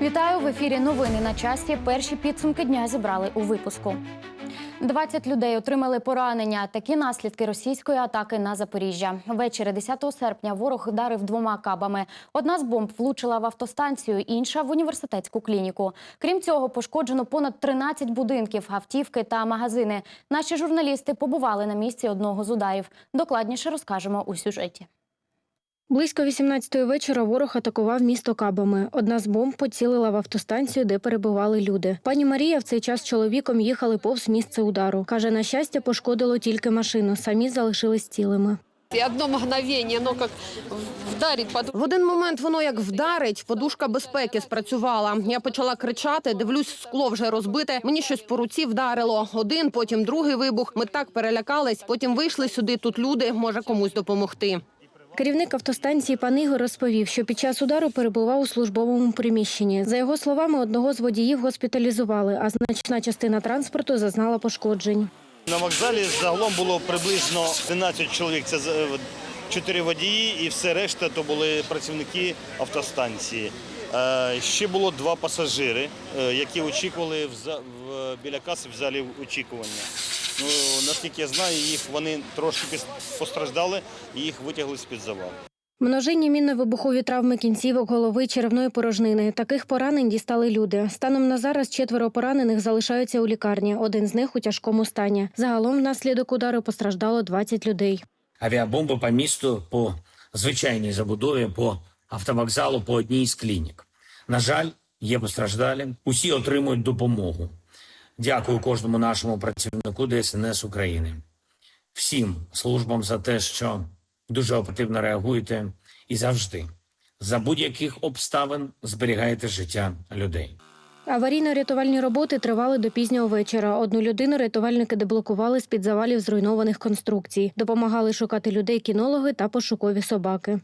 Вітаю в ефірі. Новини на часі. Перші підсумки дня зібрали у випуску. 20 людей отримали поранення. Такі наслідки російської атаки на Запоріжжя. Ввечері 10 серпня ворог вдарив двома кабами. Одна з бомб влучила в автостанцію, інша в університетську клініку. Крім цього, пошкоджено понад 13 будинків, автівки та магазини. Наші журналісти побували на місці одного з ударів. Докладніше розкажемо у сюжеті. Близько 18-ї вечора ворог атакував місто кабами. Одна з бомб поцілила в автостанцію, де перебували люди. Пані Марія в цей час з чоловіком їхали повз місце удару. Каже, на щастя, пошкодило тільки машину. Самі залишились цілими. И одно мгновение, оно как вдарит под В один момент воно як вдарить, подушка безпеки спрацювала. Я почала кричати, дивлюсь, скло вже розбите. Мені щось по руці вдарило. Один, потім другий вибух. Ми так перелякались. Потім вийшли сюди. Тут люди може комусь допомогти. Керівник автостанції пан Ігор розповів, що під час удару перебував у службовому приміщенні. За його словами, одного з водіїв госпіталізували, а значна частина транспорту зазнала пошкоджень. На вокзалі загалом було приблизно 11 чоловік. Це е, чотири водії і все решта то були працівники автостанції. Е, Ще було два пасажири, е, які очікували в, за- біля каси в залі очікування. Ну, наскільки я знаю, їх вони трошки постраждали і їх витягли з-під завалу. Множинні мінно-вибухові травми кінцівок, голови, черевної порожнини. Таких поранень дістали люди. Станом на зараз четверо поранених залишаються у лікарні. Один з них у тяжкому стані. Загалом внаслідок удару постраждало 20 людей. авіабомби по місту по звичайній забудові, по автовокзалу, по одній з клінік. На жаль, є постраждалі. Усі отримують допомогу. Дякую кожному нашому працівнику ДСНС України, всім службам за те, що дуже оперативно реагуєте і завжди за будь-яких обставин зберігаєте життя людей. Аварійно-рятувальні роботи тривали до пізнього вечора. Одну людину рятувальники деблокували з під завалів зруйнованих конструкцій. Допомагали шукати людей кінологи та пошукові собаки.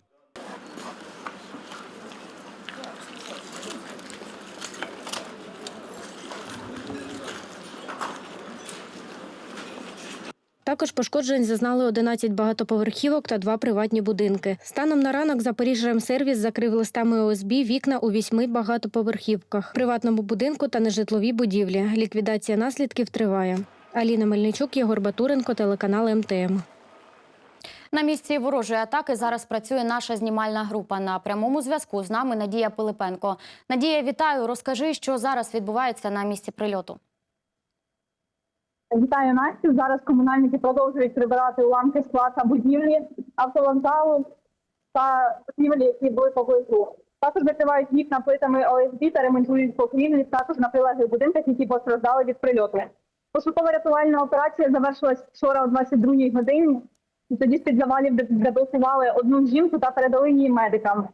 Також пошкоджень зазнали 11 багатоповерхівок та два приватні будинки. Станом на ранок Запоріжжя-Сервіс закрив листами ОСБ вікна у вісьми багатоповерхівках, приватному будинку та нежитловій будівлі. Ліквідація наслідків триває. Аліна Мельничук, Єгор Батуренко, телеканал МТМ. На місці ворожої атаки зараз працює наша знімальна група. На прямому зв'язку з нами Надія Пилипенко. Надія, вітаю. Розкажи, що зараз відбувається на місці прильоту. Вітаю Настю. Зараз комунальники продовжують прибирати уламки склад та будівлі, автовокзалу та будівлі, які були поблизу. Також закривають вікна плитами ОСБ та ремонтують покрівлі, також на прилеглих будинках, які постраждали від прильоту. Пошукова рятувальна операція завершилась вчора о 22-й годині. Тоді з під завалів де- деблокували одну жінку та передали її медикам.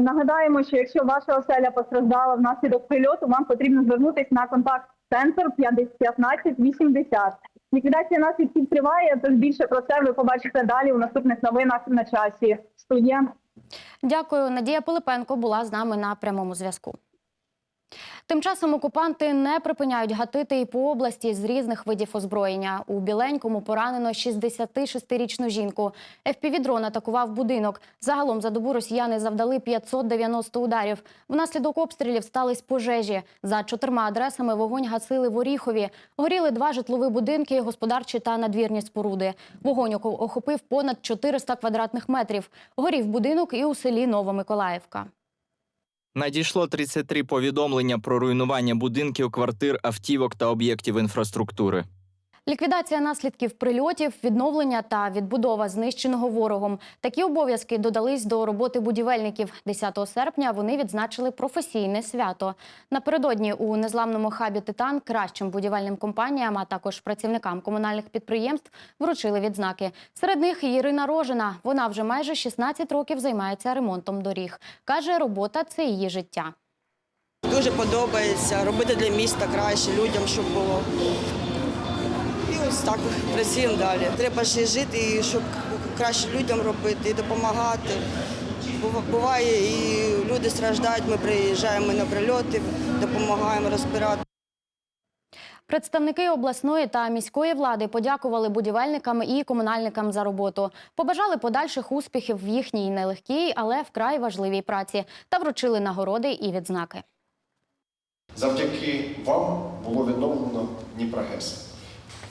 Нагадаємо, що якщо ваша оселя постраждала внаслідок прильоту, вам потрібно звернутися на контакт центр 1580. Ліквідація наслідків триває, тож більше про це ви побачите далі у наступних новинах на часі. Студія. Дякую. Надія Пилипенко була з нами на прямому зв'язку. Тим часом окупанти не припиняють гатити і по області з різних видів озброєння. У Біленькому поранено 66-річну жінку. ФПВ-дрон атакував будинок. Загалом за добу росіяни завдали 590 ударів. Внаслідок обстрілів стались пожежі. За чотирма адресами вогонь гасили в Оріхові. Горіли два житлові будинки, господарчі та надвірні споруди. Вогонь охопив понад 400 квадратних метрів. Горів будинок і у селі Новомиколаївка. Надійшло 33 повідомлення про руйнування будинків, квартир, автівок та об'єктів інфраструктури. Ліквідація наслідків прильотів, відновлення та відбудова знищеного ворогом. Такі обов'язки додались до роботи будівельників. 10 серпня вони відзначили професійне свято. Напередодні у незламному хабі Титан кращим будівельним компаніям, а також працівникам комунальних підприємств вручили відзнаки. Серед них Ірина Рожина. Вона вже майже 16 років займається ремонтом доріг. каже, робота це її життя. Дуже подобається робити для міста краще, людям, щоб було. Ось так працюємо далі. Треба ще жити, і щоб краще людям робити і допомагати. Буває, і люди страждають, ми приїжджаємо на прильоти, допомагаємо розбирати. Представники обласної та міської влади подякували будівельникам і комунальникам за роботу. Побажали подальших успіхів в їхній нелегкій, але вкрай важливій праці та вручили нагороди і відзнаки. Завдяки вам було відновлено Дніпрогес.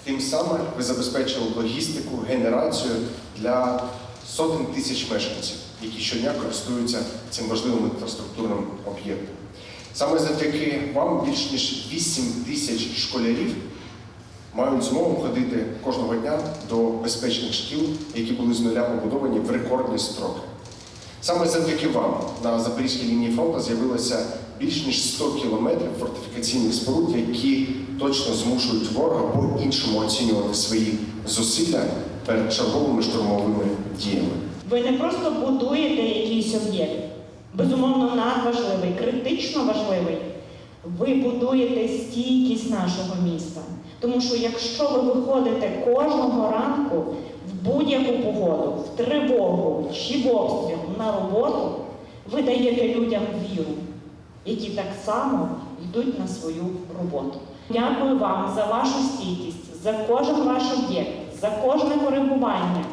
Тим самим ви забезпечили логістику, генерацію для сотень тисяч мешканців, які щодня користуються цим важливим інфраструктурним об'єктом. Саме завдяки вам більш ніж 8 тисяч школярів мають змогу ходити кожного дня до безпечних шкіл, які були з нуля побудовані в рекордні строки. Саме завдяки вам на Запорізькій лінії фронту з'явилося більш ніж 100 кілометрів фортифікаційних споруд, які точно змушують ворога по-іншому оцінювати свої зусилля перед черговими штурмовими діями. Ви не просто будуєте якийсь об'єкт, безумовно, надважливий, критично важливий. Ви будуєте стійкість нашого міста. Тому що якщо ви виходите кожного ранку в будь-яку погоду, в тривогу чи в обстріл на роботу, ви даєте людям віру, які так само йдуть на свою роботу. Дякую вам за вашу стійкість, за кожен ваш об'єкт, за кожне коригування,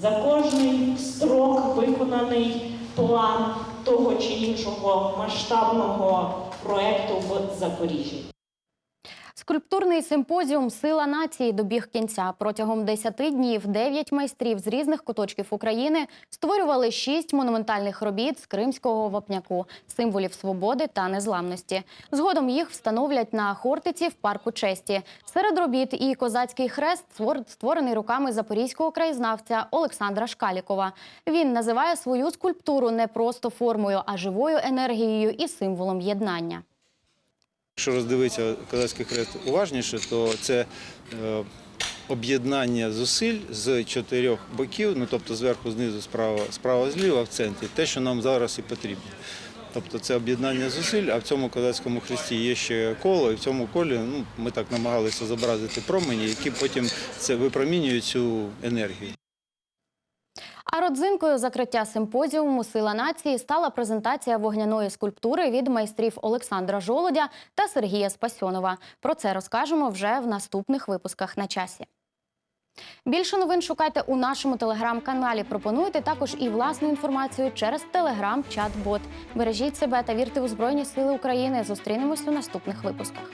за кожний строк виконаний план того чи іншого масштабного проєкту в Запоріжжі. Скульптурний симпозіум Сила нації добіг кінця. Протягом 10 днів 9 майстрів з різних куточків України створювали 6 монументальних робіт з кримського вапняку, символів свободи та незламності. Згодом їх встановлять на Хортиці в парку честі. Серед робіт і козацький хрест, створ- створений руками запорізького краєзнавця Олександра Шкалікова. Він називає свою скульптуру не просто формою, а живою енергією і символом єднання. Якщо роздивитися козацький хрест уважніше, то це е, об'єднання зусиль з чотирьох боків, ну тобто зверху, знизу, справа, справа, зліва в центрі, те, що нам зараз і потрібно. Тобто це об'єднання зусиль, а в цьому козацькому хресті є ще коло, і в цьому колі ну, ми так намагалися зобразити промені, які потім це випромінюють цю енергію. А родзинкою закриття симпозіуму Сила нації стала презентація вогняної скульптури від майстрів Олександра Жолодя та Сергія Спасьонова. Про це розкажемо вже в наступних випусках на часі. Більше новин шукайте у нашому телеграм-каналі. Пропонуйте також і власну інформацію через телеграм-чат-бот. Бережіть себе та вірте у Збройні Сили України. Зустрінемось у наступних випусках.